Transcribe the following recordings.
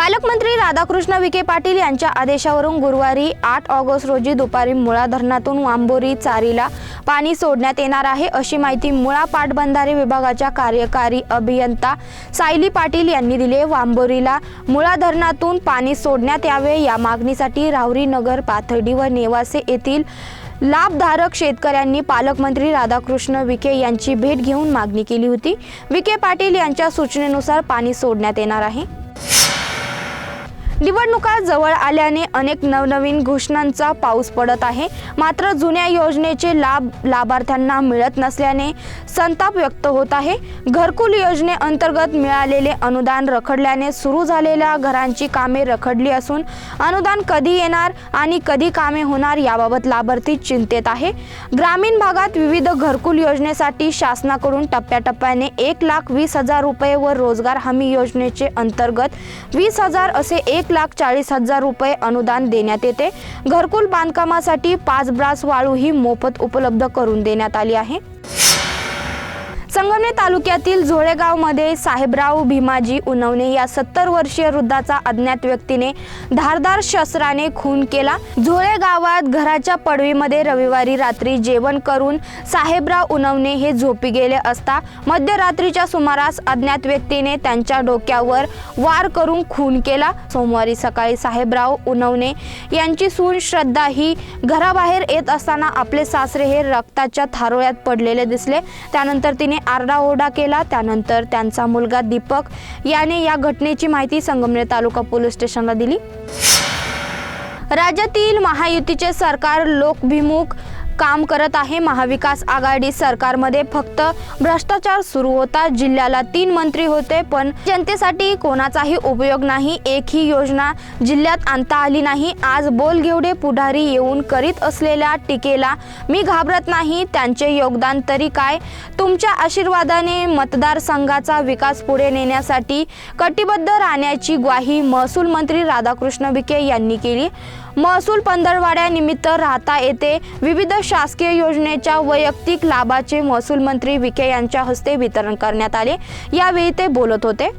पालकमंत्री राधाकृष्ण विखे पाटील यांच्या आदेशावरून गुरुवारी आठ ऑगस्ट रोजी दुपारी मुळा धरणातून वांबोरी चारीला पाणी सोडण्यात येणार आहे अशी माहिती मुळा पाटबंधारे विभागाच्या कार्यकारी अभियंता सायली पाटील यांनी दिली वांबोरीला मुळा धरणातून पाणी सोडण्यात यावे या मागणीसाठी राहुरी नगर पाथर्डी व नेवासे येथील लाभधारक शेतकऱ्यांनी पालकमंत्री राधाकृष्ण विखे यांची भेट घेऊन मागणी केली होती. विखे पाटील यांच्या सूचनेनुसार पाणी सोडण्यात येणार आहे. निवडणुका जवळ आल्याने अनेक नवनवीन घोषणांचा पाऊस पडत आहे. मात्र जुन्या योजनेचे लाभ लाभार्थ्यांना मिळत नसल्याने संताप व्यक्त होत आहे. घरकुल योजनेअंतर्गत मिळालेले अनुदान रखडल्याने सुरू झालेल्या घरांची कामे रखडली असून अनुदान कधी येणार आणि कधी कामे होणार याबाबत लाभार्थी चिंतेत आहे. ग्रामीण भागात विविध घरकुल योजनेसाठी शासनाकडून टप्प्याटप्प्याने एक लाख वीस हजार रुपये व रोजगार हमी योजनेचे अंतर्गत वीस हजार असे एक लाख चाळीस हजार रुपये अनुदान देण्यात येते. घरकुल बांधकामासाठी पाच ब्रास वाळू ही मोफत उपलब्ध करून देण्यात आली आहे. संगमनेर तालुक्यातील झोळेगावमध्ये साहेबराव भीमाजी उनवणे या सत्तर वर्षीय वृद्धाचा अज्ञात व्यक्तीने धारदार शस्त्राने खून केला. झोळे गावात घराच्या पडवीमध्ये रविवारी रात्री जेवण करून साहेबराव उनवणे हे झोपी गेले असता मध्यरात्रीच्या सुमारास अज्ञात व्यक्तीने त्यांच्या डोक्यावर वार करून खून केला. सोमवारी सकाळी साहेबराव उनवणे यांची सून श्रद्धा ही घराबाहेर येत असताना आपले सासरे हे रक्ताच्या थारोळ्यात पडलेले दिसले. त्यानंतर तिने आरडाओरडा केला. त्यानंतर त्यांचा मुलगा दीपक याने या घटनेची माहिती संगमनेर तालुका पोलीस स्टेशनला दिली. राज्यातील महायुतीचे सरकार लोकभिमुख काम करत आहे. महाविकास आघाडी सरकारमध्ये फक्त भ्रष्टाचार सुरू होता. जिल्ह्याला तीन मंत्री होते पण जनतेसाठी कोणाचाही उपयोग नाही. एकही योजना जिल्ह्यात आणता आली नाही. आज बोलघेवडे पुढारी येऊन करीत असलेल्या टीकेला मी घाबरत नाही. त्यांचे योगदान तरी काय? तुमच्या आशीर्वादाने मतदारसंघाचा विकास पुढे नेण्यासाठी कटिबद्ध राहण्याची ग्वाही महसूल मंत्री राधाकृष्ण विखे यांनी केली. महसूल पंधरवाड्यानिमित्त राहता येथे विविध शासकीय योजनेच्या वैयक्तिक लाभाचे महसूल मंत्री विखे यांच्या हस्ते वितरण करण्यात आले. यावेळी ते बोलत होते.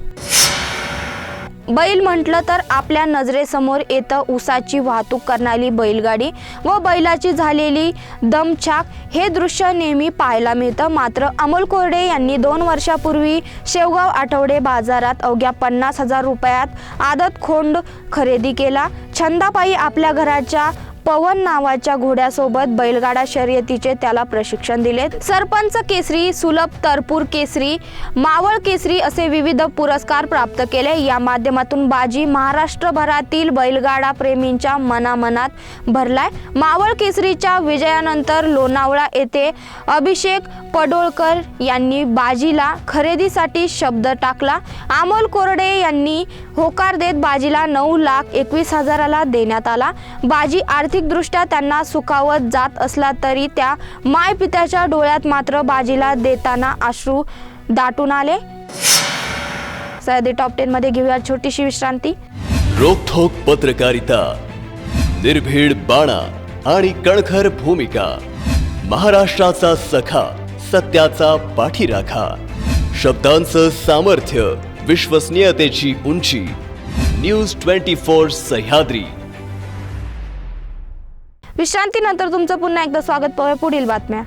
बैल म्हटलं तर आपल्या नजरेसमोर येतं ऊसाची वाहतूक करणारी बैलगाडी व बैलाची झालेली दमछाक हे दृश्य नेहमी पाहायला मिळतं. मात्र अमोल कोरडे यांनी दोन वर्षापूर्वी शेवगाव आठवडे बाजारात अवघ्या पन्नास हजार रुपयात आदत खोंड खरेदी केला. छंदापायी आपल्या घराच्या पवन नावाच्या घोड्यासोबत बैलगाडा शर्यतीचे त्याला प्रशिक्षण दिले. सरपंच केसरी सुलभ तरपूर केसरी मावळ केसरी असे विविध पुरस्कार प्राप्त केले. या माध्यमातून बाजी महाराष्ट्रभरातील बैलगाडा प्रेमींच्या मनामनात भरलाय. मावळ केसरीच्या विजयानंतर लोणावळा येथे अभिषेक पडोळकर यांनी बाजीला खरेदीसाठी शब्द टाकला. अमोल कोरडे यांनी होकार देत बाजीला नऊ लाख एकवीस हजाराला देण्यात आला. बाजी आर्थिकदृष्ट्या त्यांना सुखावत जात असला तरी त्या मायपित्याच्या डोळ्यात मात्र बाजीला देताना अश्रू दाटून आले. सह्याद्री टॉप टेन मध्ये घेऊया छोटीशी विश्रांती. रोखोक पत्रकारिता निर्भीड बाणा आणि कणखर भूमिका महाराष्ट्राचा सखा सत्याचा पाठीराखा शब्दांचं सामर्थ्य विश्वसनीयतेची उंची न्यूज ट्वेंटी फोर सह्याद्री. विश्रांतीनंतर तुमचं पुन्हा एकदा स्वागत पाहूया. पुढील बातम्या.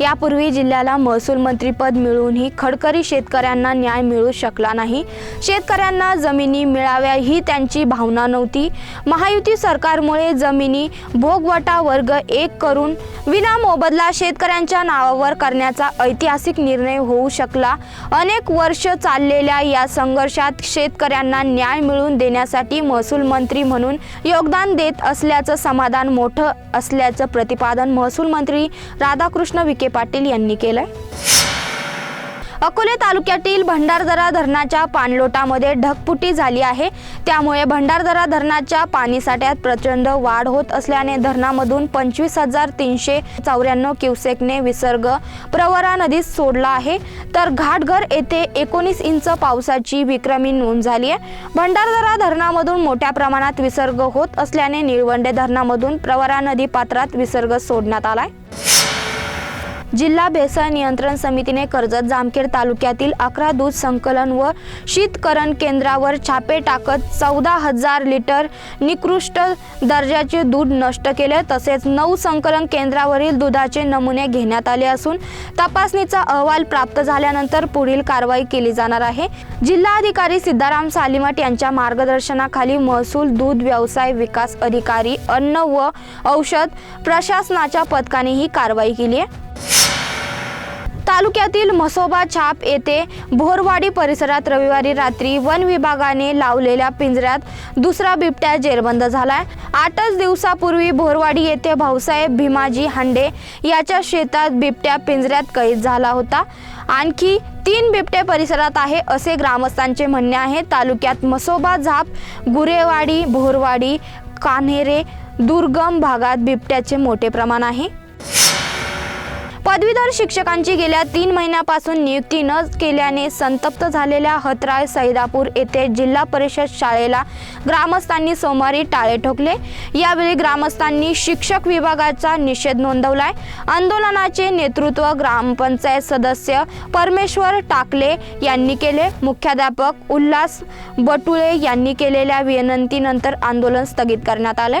यापूर्वी जिल्ह्याला महसूल मंत्रीपद मिळूनही खडकरी शेतकऱ्यांना न्याय मिळू शकला नाही. शेतकऱ्यांना जमिनी मिळाव्या ही त्यांची भावना नव्हती. महायुती सरकारमुळे जमिनी भोगवटा वर्ग एक करून विना मोबदला शेतकऱ्यांच्या नावावर करण्याचा ऐतिहासिक निर्णय होऊ शकला. अनेक वर्ष चाललेल्या या संघर्षात शेतकऱ्यांना न्याय मिळवून देण्यासाठी महसूल मंत्री म्हणून योगदान देत असल्याचं समाधान मोठं असल्याचं प्रतिपादन महसूल मंत्री राधाकृष्ण विखे पाटील यांनी केलंय. अकोले तालुक्यातील भंडारदरा धरणाच्या पाणलोटामध्ये ढगफुटी झाली आहे. त्यामुळे भंडारदरा धरणाच्या पाणीसाठ्यात प्रचंड वाढ होत असल्याने धरणामधून पंचवीस हजार तीनशे चौऱ्याण्णव क्युसेकने विसर्ग प्रवरा नदीत सोडला आहे. तर घाटघर येथे एकोणीस इंच पावसाची विक्रमी नोंद झाली आहे. भंडारदरा धरणामधून मोठ्या प्रमाणात विसर्ग होत असल्याने निळवंडे धरणामधून प्रवरा नदी पात्रात विसर्ग सोडण्यात आलाय. जिल्हा भेसळ नियंत्रण समितीने कर्जत जामखेड तालुक्यातील अकरा दूध संकलन व शीतकरण केंद्रावर छापे टाकत चौदा हजार लिटर निकृष्ट दर्जाचे दूध नष्ट केले. तसेच नऊ संकलन केंद्रावरील दुधाचे नमुने घेण्यात आले असून तपासणीचा अहवाल प्राप्त झाल्यानंतर पुढील कारवाई केली जाणार आहे. जिल्हाधिकारी सिद्धाराम सालिमट यांच्या मार्गदर्शनाखाली महसूल दूध व्यवसाय विकास अधिकारी अन्न व औषध प्रशासनाच्या पथकाने ही कारवाई केली आहे. तालुक्यातील म्हसोबा छाप येथे भोरवाडी परिसरात रविवारी रात्री वन विभागाने लावलेल्या पिंजऱ्यात दुसरा बिबट्या जेरबंद झालाय. आठच दिवसापूर्वी भोरवाडी येथे भाऊसाहेब भीमाजी हांडे याच्या शेतात बिबट्या पिंजऱ्यात कैद झाला होता. आणखी तीन बिबटे परिसरात आहे असे ग्रामस्थांचे म्हणणे आहे. तालुक्यात मसोबा झाप गुरेवाडी भोरवाडी कान्हेरे दुर्गम भागात बिबट्याचे मोठे प्रमाण आहे. पदवीधर शिक्षकांची गेल्या तीन महिन्यापासून नियुक्ती न केल्याने संतप्त झालेल्या हतराळ सैदापूर येथे जिल्हा परिषद शाळेला ग्रामस्थांनी सोमवारी टाळे ठोकले. यावेळी ग्रामस्थांनी शिक्षक विभागाचा निषेध नोंदवलाय. आंदोलनाचे नेतृत्व ग्रामपंचायत सदस्य परमेश्वर टाकले यांनी केले. मुख्याध्यापक उल्हास बटुळे यांनी केलेल्या विनंतीनंतर आंदोलन स्थगित करण्यात आले